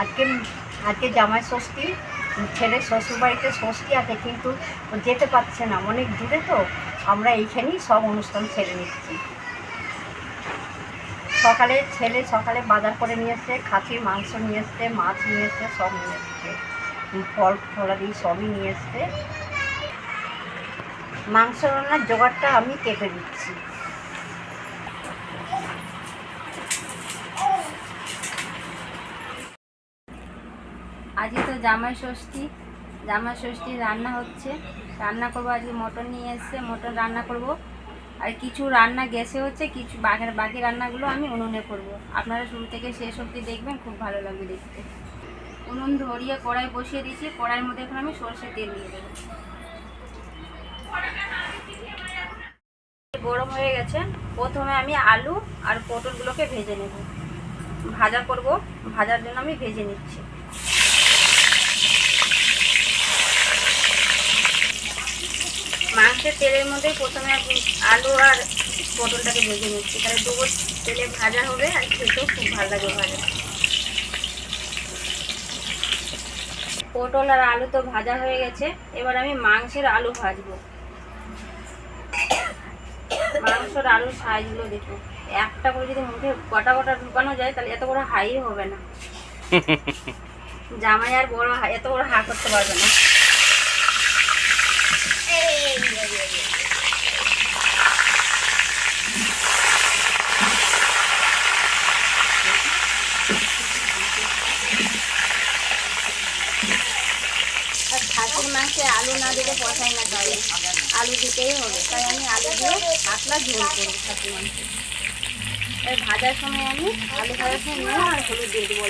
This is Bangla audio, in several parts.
আজকে আজকে জামাই ষষ্ঠী ছেলের শ্বশুরবাড়িতে ষষ্ঠী আছে, কিন্তু যেতে পারছে না। অনেক দূরে তো, আমরা এইখানেই সব অনুষ্ঠান সেরে নিচ্ছি। সকালে ছেলে সকালে বাজার করে নিয়ে এসছে খাসির মাংস নিয়ে এসছে, মাছ নিয়ে এসছে, সব নিয়ে এসছে। ফল ফলাদি সবই নিয়ে এসছে। মাংস রান্নার জোগাড়টা আমি কেটে দিচ্ছি আজকে তো জামাই ষষ্ঠী জামাই ষষ্ঠী রান্না হচ্ছে। রান্না করব, আজকে মটন নিয়ে এসছে, মটন রান্না করব। আর কিছু রান্না গ্যাসে হচ্ছে, কিছু বাকি বাকি রান্নাগুলো আমি উনুনে করব। আপনারা শুরু থেকে শেষ অবধি দেখবেন, খুব ভালো লাগবে দেখতে। উনুন ধরিয়ে কড়াই বসিয়ে দিয়েছি, কড়াইয়ের মধ্যে এখন আমি সর্ষে তেল দিয়ে দেবো। গরম হয়ে গেছে, প্রথমে আমি আলু আর পটলগুলোকে ভেজে নেব। ভাজা করব, ভাজার জন্য আমি ভেজে নিচ্ছি। মাংসের তেলের মধ্যে প্রথমে আলু আর পটলটাকে ভেজে নিচ্ছি। তাহলে দুবো তেলে ভাজা হবে আর খেতেও খুব ভালো লাগে ভাজা। পটল আর আলু তো ভাজা হয়ে গেছে। এবার আমি মাংসের আলু ভাজবো। মাংসের আলুর সাইজগুলো দেখো। একটা করে যদি মুখে গোটা গোটা ঢুকানো যায় তাহলে এত বড় হাই হবে না। জামাই আর বড় এত বড় হা করতে পারবে না। মাংসে আলু না দিলে পচায় না তাই। আলু দিতেই হবে। তাই আমি আলু দিয়ে পাতলা ঝোল করব খাসির মাংস ভাজার সময় আমি আলু ভাজার সময় আর হলুদ দিয়ে দেবো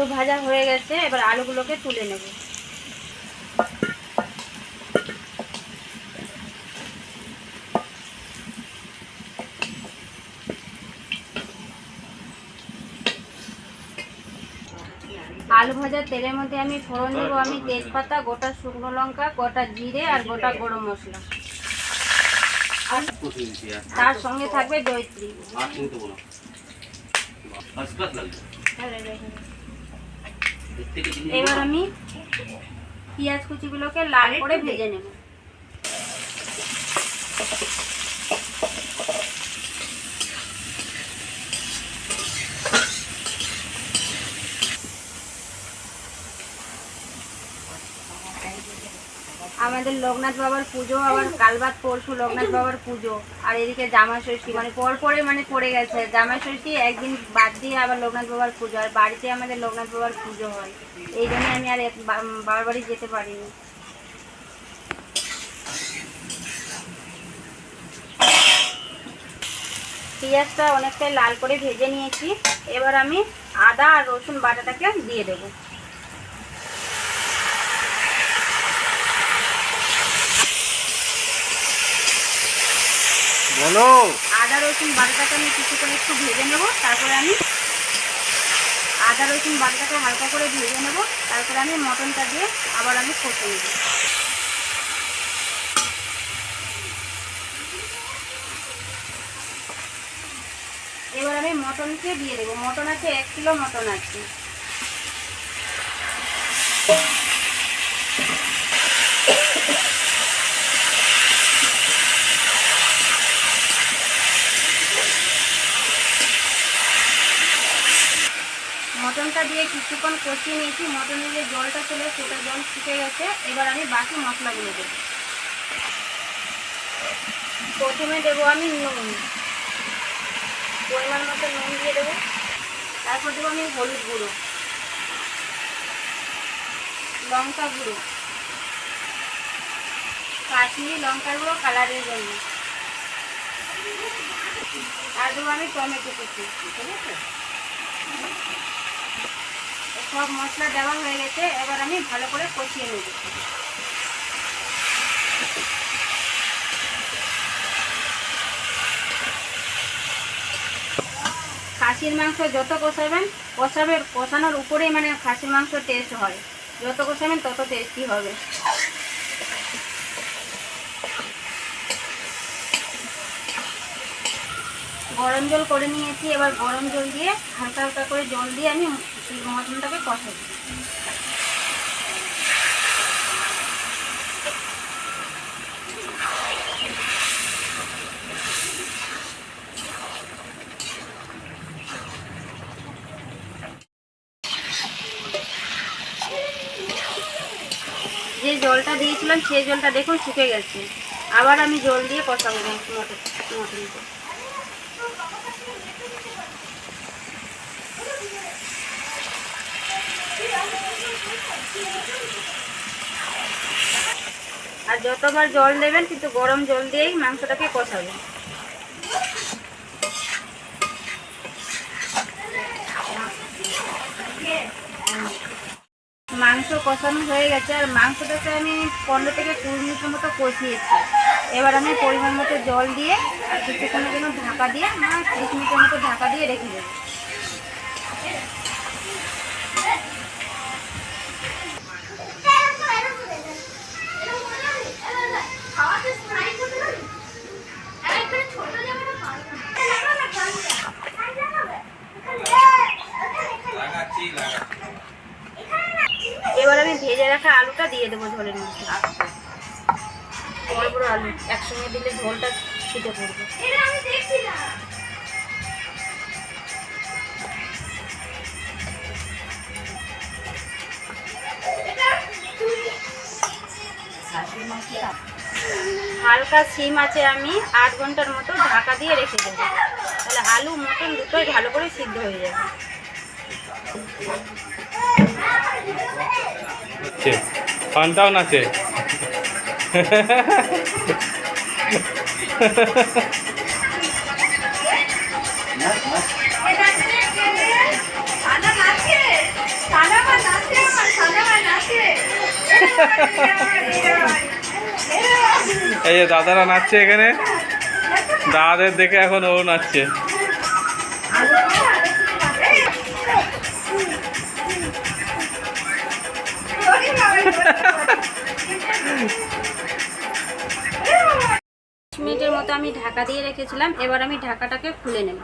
আলু ভাজা হয়ে গেছে এবার আলুগুলোকে তুলে নেব। আলু ভাজার তেলের মধ্যে আমি ফোড়ন দেবো আমি তেজপাতা গোটা শুকনো লঙ্কা গোটা জিরে আর গোটা গরম মশলা। আর তার সঙ্গে থাকবে জয়ত্রী। এবার আমি পেঁয়াজ কুচিগুলোকে লাল করে ভেজে নেব। আমাদের লোকনাথ বাবার পুজো, আবার কালবাদ পরশু লোকনাথ বাবার পুজো, আর এদিকে জামা ষষ্ঠী মানে পর পরে মানে পড়ে গেছে। জামা ষষ্ঠী একদিন বাদ দিয়ে আবার লোকনাথ বাবার পুজো আর বাড়িতে আমাদের লোকনাথ বাবার পুজো হয়। এই জন্য আমি আর বাবার বাড়ি যেতে পারিনি। পেঁয়াজটা অনেকটাই লাল করে ভেজে নিয়েছি। এবার আমি আদা আর রসুন বাটাটাকে দিয়ে দেবো। বলো। আদা, রসুন বাটাটাকে আমি কিছুক্ষণ একটু ভেজে নেব, তারপরে আমি আদা, রসুন বাটাটাকে হালকা করে ভেজে নেব, তারপরে আমি মটনটা দিয়ে আবার আমি কষে নেব। এবার আমি মটনকে দিয়ে দেবো। মটন আছে, এক কিলো মটন আছে মটনটা দিয়ে কিছুক্ষণ কষিয়ে নিয়েছি মটনের যে জলটা ছিল সেটা জল শুকে গেছে। এবার আমি বাকি মশলাগুলো দেবো। প্রথমে দেবো আমি নুন। পরিমাণ মতো নুন দিয়ে দেবো। তারপর দেবো আমি হলুদ গুঁড়ো। লঙ্কা গুঁড়ো। কাশ্মীরি লঙ্কার গুঁড়ো কালারের জন্য। আর দেবো আমি টমেটো কুচি। ঠিক আছে? সব মশলা দেওয়া হয়ে গেছে, এবার আমি ভালো করে কষিয়ে নেব। খাসির মাংস যত কষাবেন, কষাবে, কষানোর উপরেই মানে খাসির মাংস টেস্ট হয়। যত কষাবেন তত টেস্টি হবে। গরম জল করে নিয়েছি, এবার গরম জল দিয়ে হালকা হালকা করে জল দিয়ে আমি মটনটাকে কষাবো যে জলটা দিয়েছিলাম সেই জলটা দেখুন শুকে গেছে। আবার আমি জল দিয়ে কষাবো মটন মটনটা আর যতবার জল দেবেন কিন্তু গরম জল দিয়েই মাংসটাকে কষাবেন। মাংস কষানো হয়ে গেছে আর মাংসটাকে আমি পনেরো থেকে কুড়ি মিনিটের মতো কষিয়েছি। এবার আমি পরিমাণ মতো জল দিয়ে আর কিছুক্ষণের জন্য ঢাকা দিয়ে না ত্রিশ মিনিটের মতো ঢাকা দিয়ে রেখে দেবো দিয়ে দেবো ঝোলের মধ্যে। বড় বড় আলু একসঙ্গে দিলে ঝোলটা ছিটে পড়বে হালকা সিম আছে আমি আট ঘণ্টার মতো ঢাকা দিয়ে রেখে দেবো। তাহলে আলু, মটন দুটোই ভালো করে সিদ্ধ হয়ে যাবে। ফানটাও নাচে এই যে দাদারা নাচছে এখানে। দাদাদের দেখে এখন ও নাচছে। মতো আমি ঢাকা দিয়ে রেখেছিলাম এবার আমি ঢাকাটাকে খুলে নেব।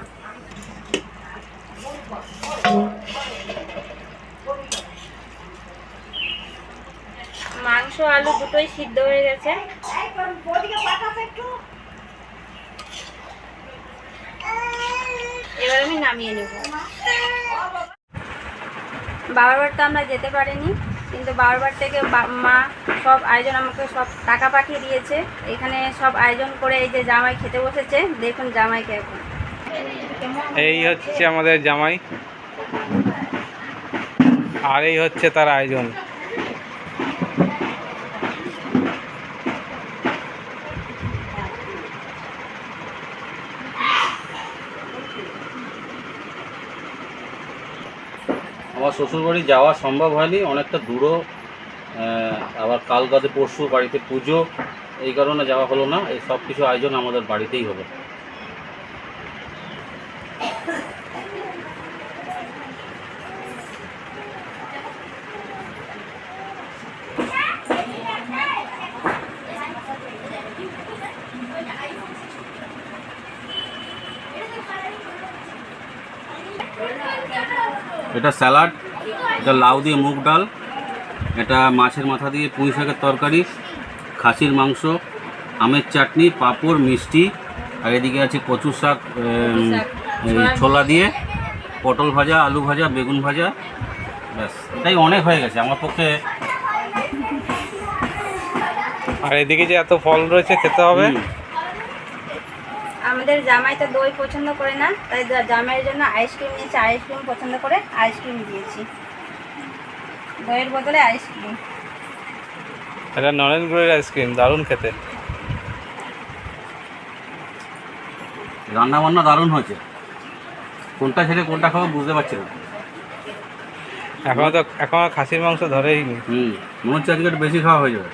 মাংস আলু দুটোই সিদ্ধ হয়ে গেছে। এবার আমি নামিয়ে নেব। বাবার বাড়িতে আমরা যেতে পারিনি। কিন্তু বারবার থেকে মা সব আয়োজন আমাকে সব টাকা পাঠিয়ে দিয়েছে। এখানে সব আয়োজন করে এই যে জামাই খেতে বসেছে, দেখুন জামাইকে এখন এই হচ্ছে আমাদের জামাই। আর এই হচ্ছে তার আয়োজন। আমার শ্বশুরবাড়ি যাওয়া সম্ভব হয়নি, অনেকটা দূরও আবার কাল বাদে পরশু বাড়িতে পুজো, এই কারণে যাওয়া হলো না, এই সব কিছু আয়োজন আমাদের বাড়িতেই হবে এটা স্যালাড এটা লাউ দিয়ে মুগ ডাল এটা মাছের মাথা দিয়ে পুঁই শাকের তরকারি খাসির মাংস আমের চাটনি পাঁপড় মিষ্টি আর এদিকে আছে কচু শাক ছোলা দিয়ে। পটল ভাজা আলু ভাজা বেগুন ভাজা ব্যাস। এটাই অনেক হয়ে গেছে আমার পক্ষে। আর এদিকে যে এত ফল রয়েছে খেতে হবে। আমাদের জামাই তো দই পছন্দ করে না তাই জামাইয়ের জন্য আইসক্রিম নিয়েছে আইসক্রিম পছন্দ করে আইসক্রিম দিয়েছি। দইয়ের বদলে আইসক্রিম এটা নরেন গুড়ের আইসক্রিম দারুণ খেতে। রান্না বান্না দারুণ হয়েছে। কোনটা ছেড়ে কোনটা খাব বুঝতে পারছি না। এখনও তো এখনও খাসির মাংস ধরেই নি। হুম মনে হচ্ছে আজকে বেশি খাওয়া হয়ে যাবে।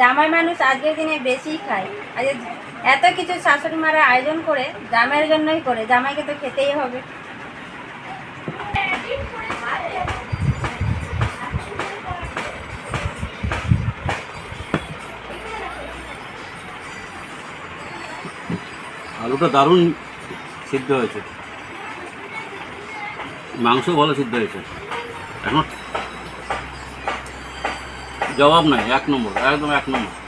জামাই মানুষ আজকের দিনে বেশি খায়। আজ এত কিছু শাশুড়ি মারা আয়োজন করে, জামাইয়ের জন্যই করে, জামাইকে তো খেতেই হবে। আলুটা দারুণ সিদ্ধ হয়েছে। মাংস ভালো সিদ্ধ হয়েছে। এখন জবাব নাই, এক নম্বর, একদম এক নম্বর।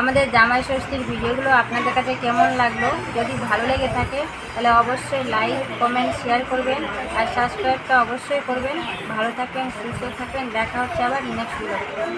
আমাদের জামাই ষষ্ঠীর ভিডিওগুলো আপনাদের কাছে কেমন লাগল? যদি ভালো লেগে থাকে, তাহলে অবশ্যই লাইক কমেন্ট শেয়ার করবেন আর সাবস্ক্রাইবটা অবশ্যই করবেন। ভালো থাকেন, সুস্থ থাকেন, দেখা হচ্ছে আবার নেক্সট ভিডিও